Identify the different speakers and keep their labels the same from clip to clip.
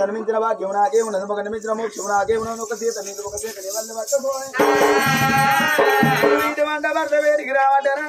Speaker 1: కనిపించిన భాగ్యం నాకే ఉన్నది ఒక నిమించిన మోక్షం నాకే ఉన్నది ఒక సీత నీకు ఒక సీత నివల్ని పట్టుకోని ఇటు వంట భర్త వేడికి రావటరా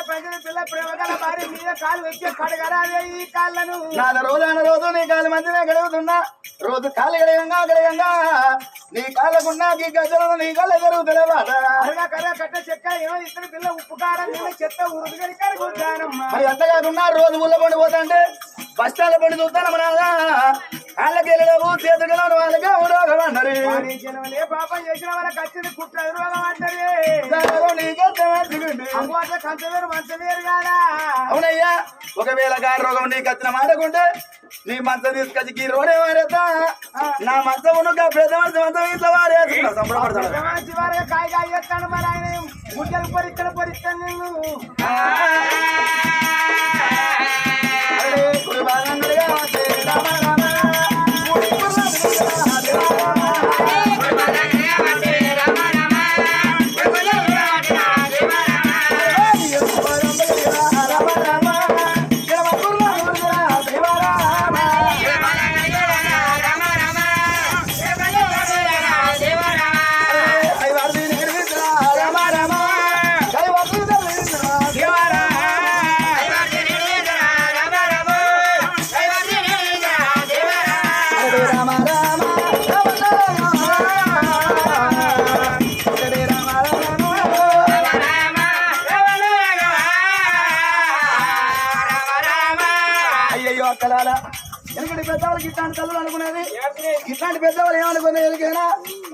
Speaker 1: దక్కువ అనిపిస్తున్నదా నీ నత్తులు కోతే నీ కాదు ఇది నాది పెట్టమనాలా
Speaker 2: ఈ కాళ్ళను.
Speaker 1: నాద రోజాన రోజు నీ కాలు మంచిగా గడుగుతున్నా రోజు కాలు గడగంగా గడగంగా నీ కాళ్ళకున్నా నీ గజలను నీ కళ్ళ
Speaker 2: కర్ర కట్ట చెక్క ఏమో ఇద్దరు పిల్ల ఉప్పు కారం చెత్త ఉరుదుగడి కడుగుతానమ్మా
Speaker 1: మరి కాకుండా రోజు ఊళ్ళో పండి పోతాంటే బస్తాల పండి చూస్తాను మనాలా వాళ్ళకెళ్ళడము చేతుడము వాళ్ళకే ఉరోగం అన్నారు
Speaker 2: పాపం చేసిన వాళ్ళకి వచ్చింది కుట్ర ఉరోగం
Speaker 1: అవునయ్యా ఒకవేళ గారి రోగం నీకు వచ్చిన మాటకుంటే నీ మంచం తీసుకొచ్చి గీ రోడే వారేస్తా. నా మంచం ఉన్న ప్రథమ మంచం ఇంట్లో వారేస్తున్నా సంబరపడతాడు.
Speaker 2: కాయ కాయ చేస్తాడు మరి ఆయన. ముఖ్యాలు పరీక్షలు పరీక్షలు నేను.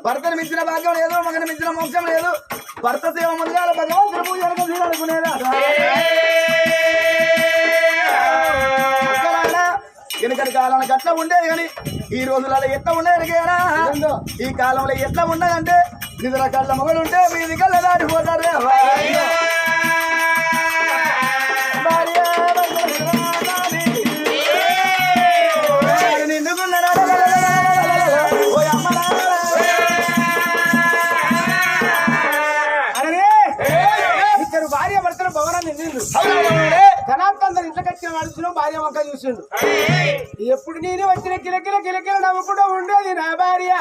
Speaker 1: భర్తను మించిన భాగ్యం లేదు మగని మించిన మోక్షం లేదు. భర్త సేవ ముందుగా భగవంతుని పూజ అనుకునేది వెనుకటి కాలంలో అట్లా ఉండేది కానీ ఈ రోజులలో ఎట్లా ఉండేది ఎరికైనా ఈ కాలంలో ఎట్లా ఉండదంటే నిధుల కళ్ళ మొగలు ఉంటే మీది కళ్ళ దాటిపోతారు
Speaker 2: ధనార్థందరు ఇంట్లో కట్టిన మనుషులు భార్య మొక్క చూసిండు. ఎప్పుడు నేను వచ్చిన కిలకిల కిలకిల నవ్వుకుంటూ ఉండేది నా భార్య?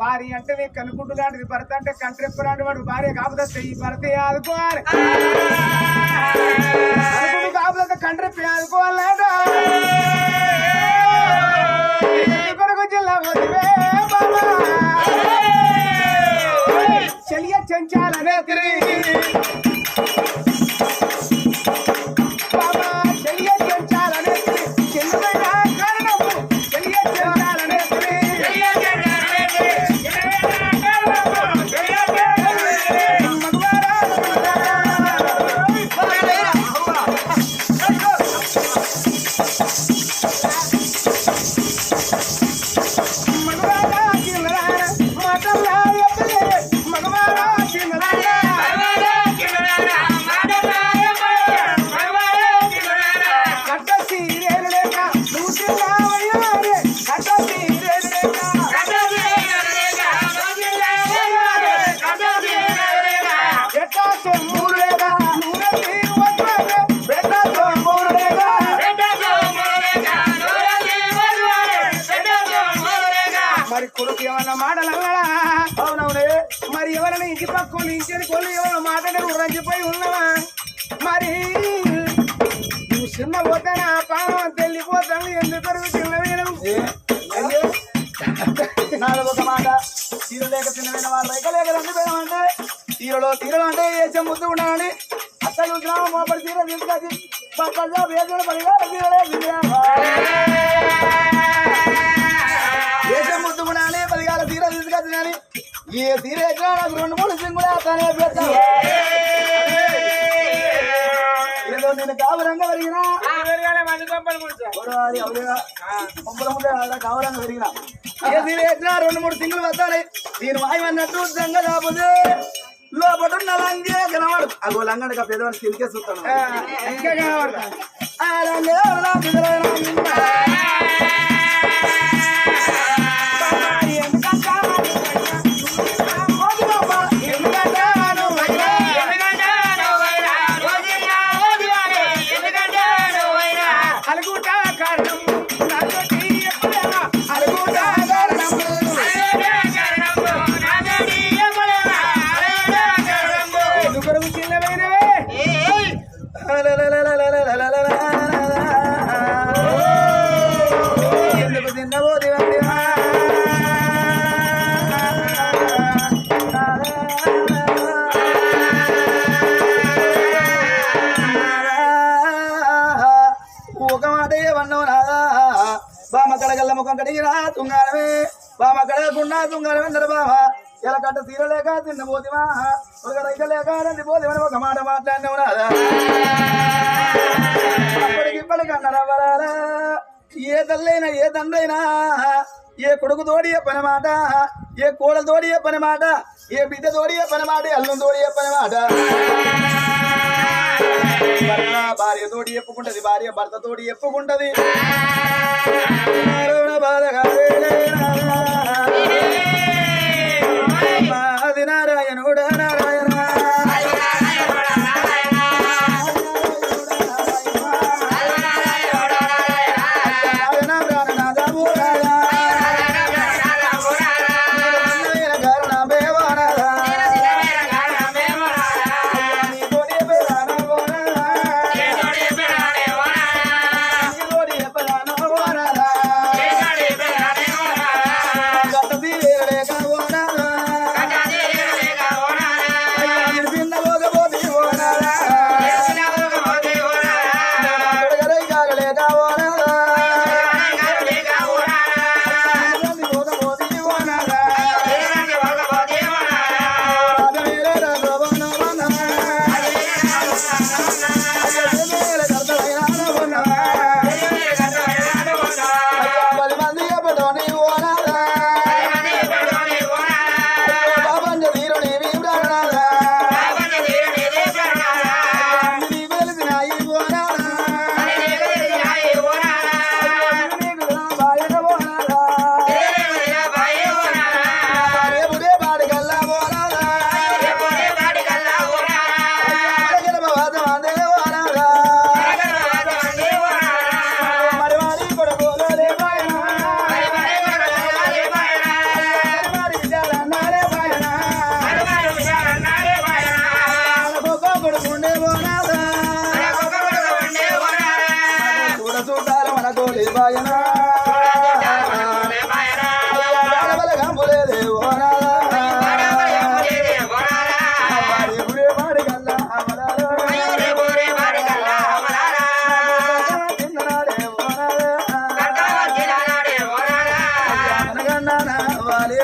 Speaker 2: భార్య అంటే నీకు కనుకుంటు లాంటిది భర్త అంటే కంట్రెప్పు లాంటి వాడు భార్య కాపుదస్తే ఈ భర్త ఆదుకోవాలి. కాపుదస్తే కంట్రెప్పి ఆదుకోవాలట. జిల్లా వదివే బాబా చెలియ
Speaker 1: వేసే ముద్దు ఉన్నానని అత్త చూసినాము మోపడి తీర తీసుకొచ్చి పక్కన వేసిన పనిగా తీరలే వేసే ముద్దు ఉన్నాని పదిగాల తీర తీసుకొచ్చినని ఏ తీర ఎట్లా నాకు రెండు మూడు సింగులే అతనే ఏదో నేను కావరంగా పెరిగినా. ముందే కావాలని పెరిగిన. ఏ ఎట్లా రెండు మూడు తింగులు వస్తాయి. దీని మాయమన్నట్టు జంగ కాకపోతే లోపల ఉన్న లంగే కనవాడు అగో లంగడికి పెద్దవాళ్ళు తిరిగే చూస్తాను. ఆ లంగే తీరలేక తిన్నపోతివా ఒక రైక లేక రండి పోతివని ఒక మాట మాట్లాడినావు నాదా అప్పటికి ఇప్పటికి అన్నారా ఏ తల్లైనా ఏ తండ్రైనా ఏ కొడుకు తోడి పని మాట ఏ కోడల తోడి పని మాట ఏ బిడ్డ తోడి పని మాట అల్లం తోడి పని మాట. భార్య తోడి చెప్పుకుంటది భార్య భర్త తోడి చెప్పుకుంటది. నారాయణ బాధగా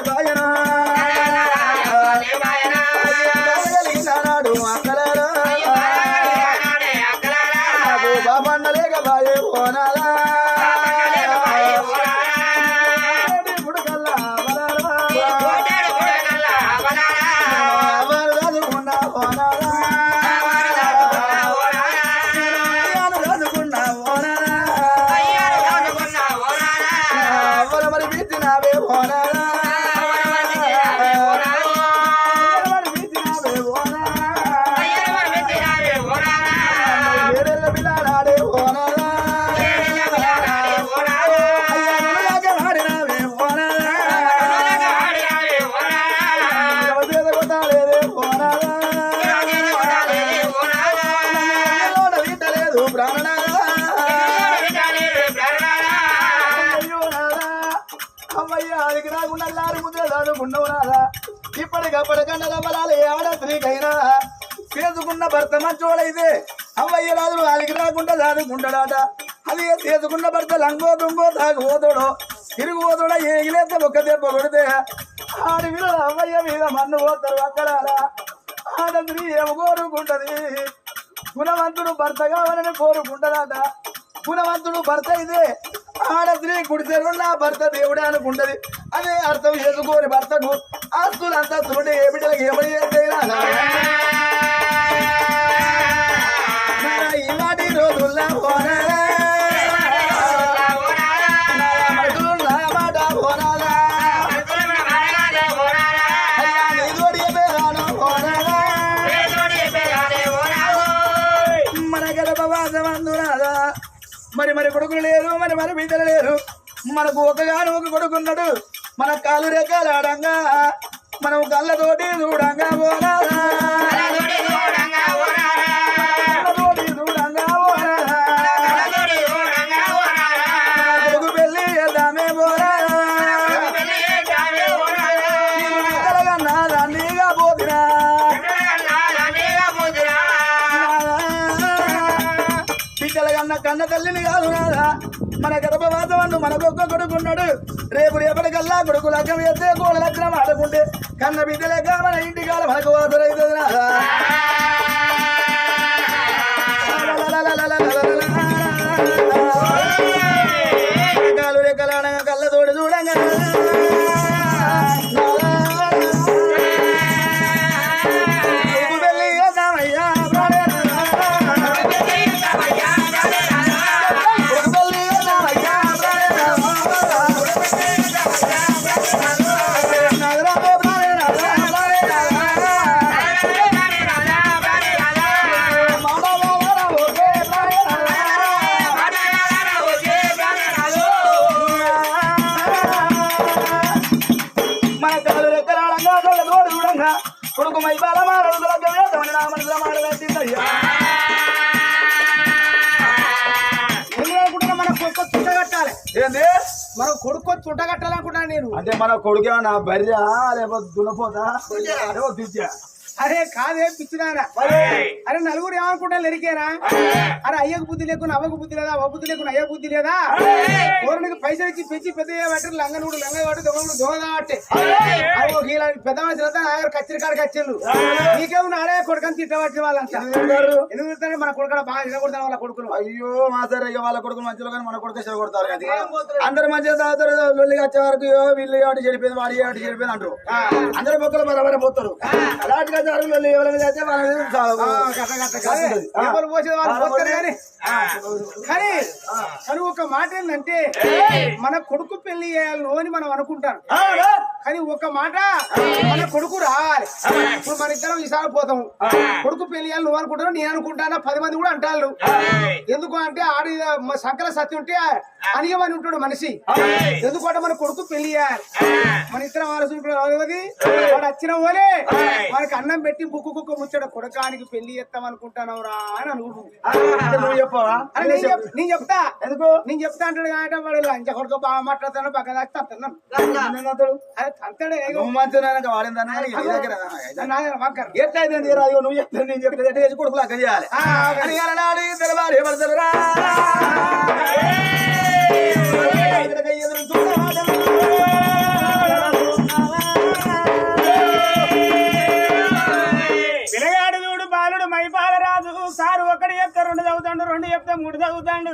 Speaker 1: బాయనా. ఇప్పటికప్పటికన్నా రవ్వలాలి ఆడ స్త్రీకైనా చేసుకున్న భర్త మంచోడైతే అవ్వయ్య రాజులు వాళ్ళకి రాకుండా దాడుకుంటాడాట. అది చేసుకున్న భర్త లంగో దుంగో తాగుపోతాడో తిరుగుపోతాడో ఏగిలేస్తే ఒక్క దెబ్బ కొడితే ఆడి మీద అవ్వయ్య మీద మన్ను పోతారు అక్కడ ఆడ స్త్రీ ఏమో కోరుకుంటది. గుణవంతుడు భర్త కావాలని కోరుకుంటాడట. గుణవంతుడు భర్త అయితే ఆడ స్త్రీ గుడిసెలున్న భర్త దేవుడే అనుకుంటది. అదే అర్థం చేసుకోని భర్తకు ఆస్తులు అంతస్తులుంటే ఏ బిడ్డలకు ఏమని చేస్తేనా ఇలాంటి రోజుల్లో పోనాలా మరి మరి కొడుకులు లేరు మరి మరి బిడ్డలు లేరు. మనకు ఒకగాను ఒక కొడుకున్నాడు మన కాలు రెక్కలాడంగా మనం కళ్ళతోటి చూడంగా పోరాదా కన్న తల్లిని కాదు నాదా. మన గర్భవాసవన్ను మనకొక్క కొడుకున్నాడు. రేపు రేపటికల్లా కొడుకు లగ్నం ఎత్తే కోళ్ళ లగ్నం ఆడుకుంటే కన్న బిడ్డలేక మన ఇంటి కాల మనకు వాసరైతుంది నాదా. కొడుకు
Speaker 2: చుట్ట కట్టాలనుకుంటున్నా నేను.
Speaker 1: అంటే మన కొడుకు నా బర్రె లేకపోతే దున్నపోతా? లేకపోతే దుద్య
Speaker 2: అరే కాదే పిచ్చిదానా. అరే. నలుగురు ఏమనుకుంటా లెరికేనా అరే. అయ్యకు బుద్ధి లేకుండా అవ్వకు బుద్ధి లేదా అవ్వ బుద్ధి లేకుండా అయ్య బుద్ధి లేదా? ఊరికి పైసలు ఇచ్చి పెంచి పెద్ద పట్టి లంగనూడు లంగ కాబట్టి దొంగలు దొంగ కాబట్టి అయ్యో ఇలా పెద్ద మనిషి ఆయన కచ్చిరి కాడికి వచ్చేళ్ళు నీకేమో నాడే కొడుకని తిట్టబట్టి వాళ్ళంతా. ఎందుకు తిడతానే మన కొడుకు బాగా తినకూడదు వాళ్ళ కొడుకును
Speaker 1: అయ్యో మా సరే వాళ్ళ కొడుకు మంచిలో కానీ మన కొడుకు చెడ కొడతారు అది అందరు మంచిగా తాగుతారు లొల్లిగా వచ్చే వరకు "యో, వీళ్ళు ఆటి చెడిపోయింది వాడి ఆటి చెడిపోయింది అంటారు. అందరు మొక్కలు బరాబర పోతారు. అలాంటిగా వాళ్ళ మీద. కాస్తుంటది. ఆ.
Speaker 2: ఎవరు పోసేది వాళ్ళు పోతారు కానీ కానీ కానీ ఒక మాట ఏంటంటే మన కొడుకు పెళ్ళి చేయాలి అని మనం అనుకుంటాం. కానీ ఒక మాట మన కొడుకు రావాలి. ఇప్పుడు మన ఇద్దరం ఈసారి పోతాం కొడుకు పెళ్ళి చేయాలి నువ్వు అనుకుంటావు నేను అనుకుంటానా పది మంది కూడా అంటారు ఎందుకు అంటే ఆడి సంకల సత్యం ఉంటే అనియమని ఉంటాడు మనిషి. ఎందుకంటే మన కొడుకు పెళ్ళి చేయాలి. మన ఇద్దరం ఆలోచించుకుంటాం వాడు వచ్చిన పోలే మనకి అన్నం పెట్టి బుక్కు కుక్క ముచ్చట కొడకానికి పెళ్ళి చేస్తాం అనుకుంటాను రా అని
Speaker 1: అంటే నువ్వు చెప్పవా
Speaker 2: నేను చెప్- నేను చెప్తా
Speaker 1: ఎందుకు
Speaker 2: నేను చెప్తా అంటాడు కాబట్టి వాడు లంచ కొడుకు బాగా మాట్లాడతాను పక్క? అది తంతాడే
Speaker 1: నువ్వు మంచిగా వాడిందని నీ దగ్గర
Speaker 2: వంకర్
Speaker 1: ఎట్లయితే తీరా అయ్యో నువ్వు చెప్తే నేను చెప్తే చేసి కొడుకులు అక్క చేయాలి ఎదురు.
Speaker 3: మూడు చదువుతాడు.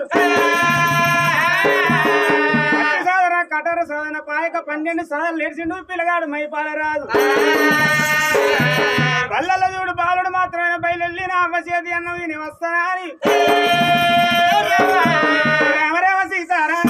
Speaker 3: సాధన కటర సాధన పాయక పన్నెండు సాధనలు లేచిండు పిల్లగాడు మైపాల పల్లెల చూడు బాలుడు మాత్రమే బయలుల్లి నా అమ్మ చేతి అన్నం విని వస్తానా అని రామ
Speaker 2: సీతారా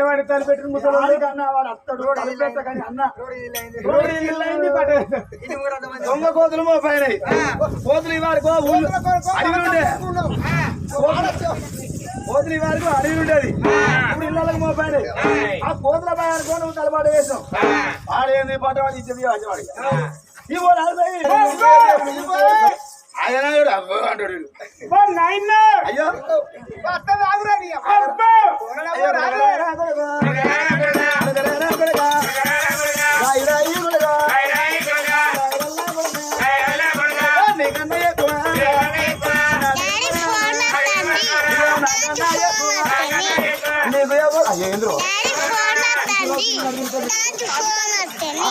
Speaker 3: ఈ పట్టవాడి తలపెట్టిన ముసలి
Speaker 1: కన్నా వాడు అత్తడు తలపెట్టకని అన్న దొంగ కోతులు మో పైన కోతులు ఇవాడుకో ఊళ్ళు అడవి ఉండే కోతులు ఇవాడుకో అడవి ఉండేది ఇప్పుడు ఇళ్ళకి మో పైన ఆ కోతుల పైన అనుకో నువ్వు తలపాటు వేసావు ఆడేంది పట్టవాడి ఇచ్చేది వాడి ఈ వాడు ఆయన అబ్బో అంటాడు. అయ్యో.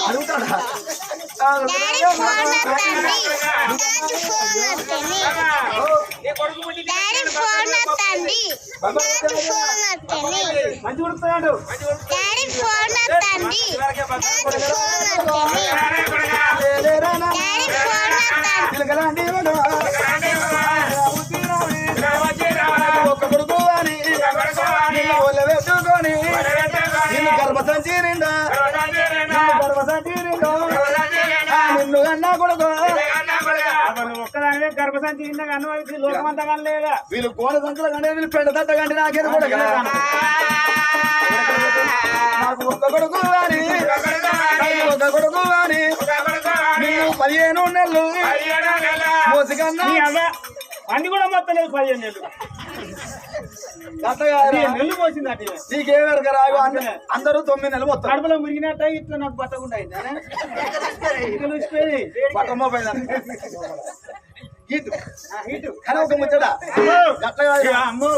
Speaker 1: అడుగుతాడా?
Speaker 4: డాడీ ఫోన్ వస్తుంది డాడీ ఫోన్ వస్తుంది డాడీ ఫోన్ వస్తుంది డాడీ ఫోన్ వస్తుంది. డాడీ ఫోన్ వస్తుంది డాడీ ఫోన్ వస్తుంది
Speaker 3: లోకమంతా కనలేదా?
Speaker 1: వీళ్ళు కోడ సంచుల కంటే వీళ్ళు పెండ తట్ట కంటే కూడా నాకు కొడుకు అని అని పదిహేను నెలలు మోసికన్నా
Speaker 3: అన్ని కూడా మొత్తం లేదు పదిహేను నెలలు.
Speaker 1: అందరూ తొమ్మిది నెలలు మొత్తం.
Speaker 3: కడుపులో మురిగినట్ట ఇట్లా నాకు బట్టకుండా అయింది ఇక్కడ చూసిపోయి
Speaker 1: ఇటు ముచ్చట
Speaker 3: అమ్ము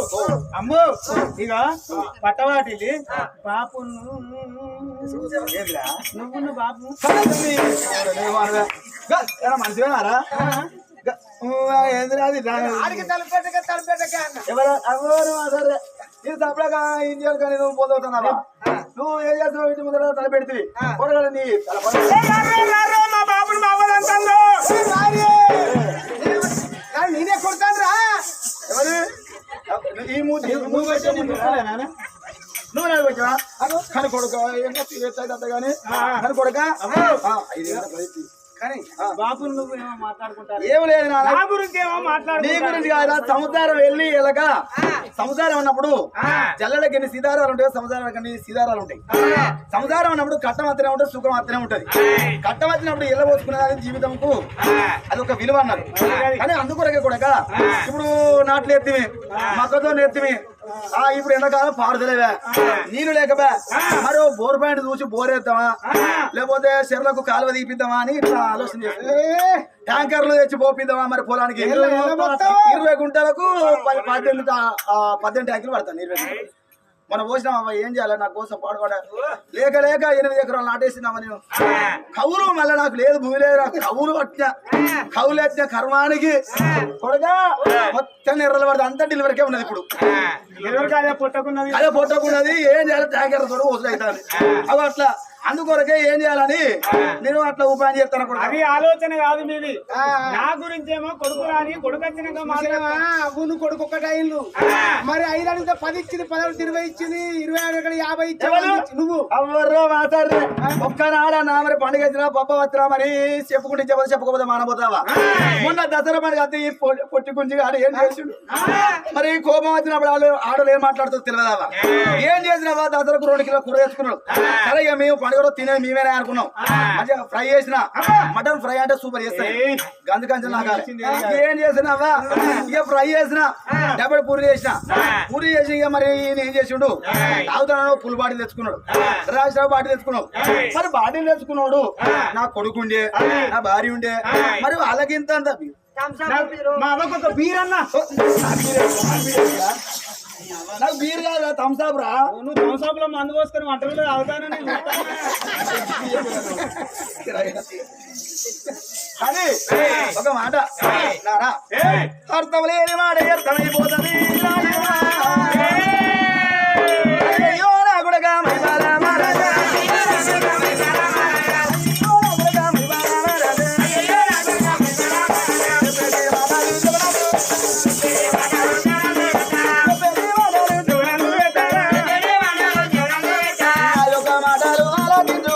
Speaker 3: అమ్ము ఇక పట్టవాటిలి బాపును నువ్వు బాపు
Speaker 1: మంచిగారా ఏంది రాది
Speaker 2: ఆడికి తలుపు పెట్టక తలుపు పెట్టక అన్న
Speaker 1: ఎవరు ఎవరు సరే ఇది తప్పగా ఇండియన్ కానీ నువ్వు నువ్వు ఏం చేస్తున్నావు ఇంటి ముందర తల పెడితే పొరగల నీ తల పడ-
Speaker 3: మా బాబుని బాబులంటాను
Speaker 2: రారి. కానీ నేనే కొడతాను రా
Speaker 1: ఎవరు? ఈ మూతి నువ్వు వచ్చా నువ్వు నాకు వచ్చావా కానీ కొడుక ఏంటో తీరేస్తాయి కానీ కానీ కొడుక? ఆ, ఐదు ఏళ్ళ ప్రయత్నం.
Speaker 2: కానీ
Speaker 3: బాబు నువ్వు ఏమో మాట్లాడుకుంటారు.
Speaker 1: ఏం లేదు నాన్న.
Speaker 3: నా గురించి ఏమో
Speaker 1: నీ
Speaker 3: మాట్లాడుకుంటారు.
Speaker 1: గురించి కాదా సముద్రం వెళ్ళి ఎలాగా సముద్రం ఉన్నప్పుడు జల్లలకి ఎన్ని సీతారాలు ఉంటాయి సముద్రాలకు ఎన్ని సీతారాలు ఉంటాయి. సముద్రం ఉన్నప్పుడు కట్టం మాత్రమే ఉంటుంది సుఖం మాత్రమే ఉంటది. కట్టం వచ్చినప్పుడు ఎల్ల పోసుకునేది జీవితంకు అది ఒక విలువ అన్నారు. కానీ అందుకొరకే కూడా ఇప్పుడు నాట్లు ఎత్తివి మక్కతో ఎత్తివి ఆ ఇప్పుడు ఎండాకాలం పారుదలేవే నీళ్ళు లేకబే మరో బోర్ పాయింట్ చూసి బోర్ వేద్దామా? లేకపోతే చెర్లకు కాలువ తీపిద్దామా అని ఇట్లా ఆలోచన చేస్తుంది ట్యాంకర్లు తెచ్చి పోపిద్దామా మరి పొలానికి? ఇరవై గుంటలకు పది- పద్దెనిమిది పద్దెనిమిది ట్యాంకులు పడతాను ఇరవై. మనం పోసినాం అవ్వ ఏం చేయాలి? నా కోసం పాడుకోడ. లేక లేక ఎనిమిది ఎకరాలు నాటేసినామా నేను. కవులు మళ్ళీ నాకు లేదు భూమి లేదు నాకు కవులు పట్టిన కవులు వచ్చిన కర్మానికి కొడగా మొత్తం ఎర్రలు పడితే. అంతా డెలివరీకే ఉన్నది ఇప్పుడు.
Speaker 3: అదే పుట్టకున్నది
Speaker 1: ఏం చేయాలి? తోడు వసూలు అవుతుంది. అవి అట్లా. అందుకొరకే ఏం చేయాలని నేను అట్లా ఉపాయం చేస్తాను.
Speaker 3: అది ఆలోచన కాదు మీది. నా గురించేమో కొడుకు రాని కొడుకు వచ్చినాక?
Speaker 2: నువ్వు కొడుకు ఒకటి మరి ఐదు అడిగితే పది ఇచ్చింది పదహారు ఇరవై ఇచ్చింది ఇరవై ఆరు యాభై ఇచ్చింది
Speaker 1: ఎవరు?
Speaker 2: నువ్వు.
Speaker 1: అవ్వర్రో మాట్లాడరే ఒక్కనాడ నా మరి పండుగ వచ్చినా పప్ప వచ్చినా మరి చెప్పుకుంటే చెప్పదు చెప్పుకోపోతే మానబోతావా? మొన్న దసరా పండుగ అత్తే ఈ పొట్టి- గుంజి ఆడు ఏం చేసిండు? మరి కోపం వచ్చినప్పుడు ఆడలు ఏం మాట్లాడుతూ తెలియదావా ఏం చేసినావా? దసరకు రెండు కిలో కూర తెచ్చుకున్నాడు సరే మేము పండుగలో తినేది మేమేనే అనుకున్నాం. మంచిగా ఫ్రై చేసిన. మటన్ ఫ్రై అంటే సూపర్ చేస్తాయి గంజు నాకాలి ఏం చేసినావా ఇక ఫ్రై చేసిన. డబ్బడి పూరి చేసిన. పూరి చేసి ఇక మరి ఈయన ఏం చేసిండు? తాగుతాను ఫుల్ బాటిల్ తెచ్చుకున్నాడు. రాజరావు బాటిల్ తెచ్చుకున్నాడు. మరి బాటిల్ తెచ్చుకున్నాడు. నా కొడుకుండే నా భార్య ఉండే. మరి వాళ్ళకి ఇంత అంత
Speaker 3: మా అవ్వకు ఒక బీర్ అన్న.
Speaker 1: నాకు బీర్ కాదు థమ్సాప్ రా.
Speaker 3: నువ్వు థమ్సాప్లో మందు పోసుకొని వంటలు అవుతానని
Speaker 1: కానీ ఒక మాట. అర్థం లేని మాట అర్థమైపోతుంది. ఆడారు అలా నిన్ను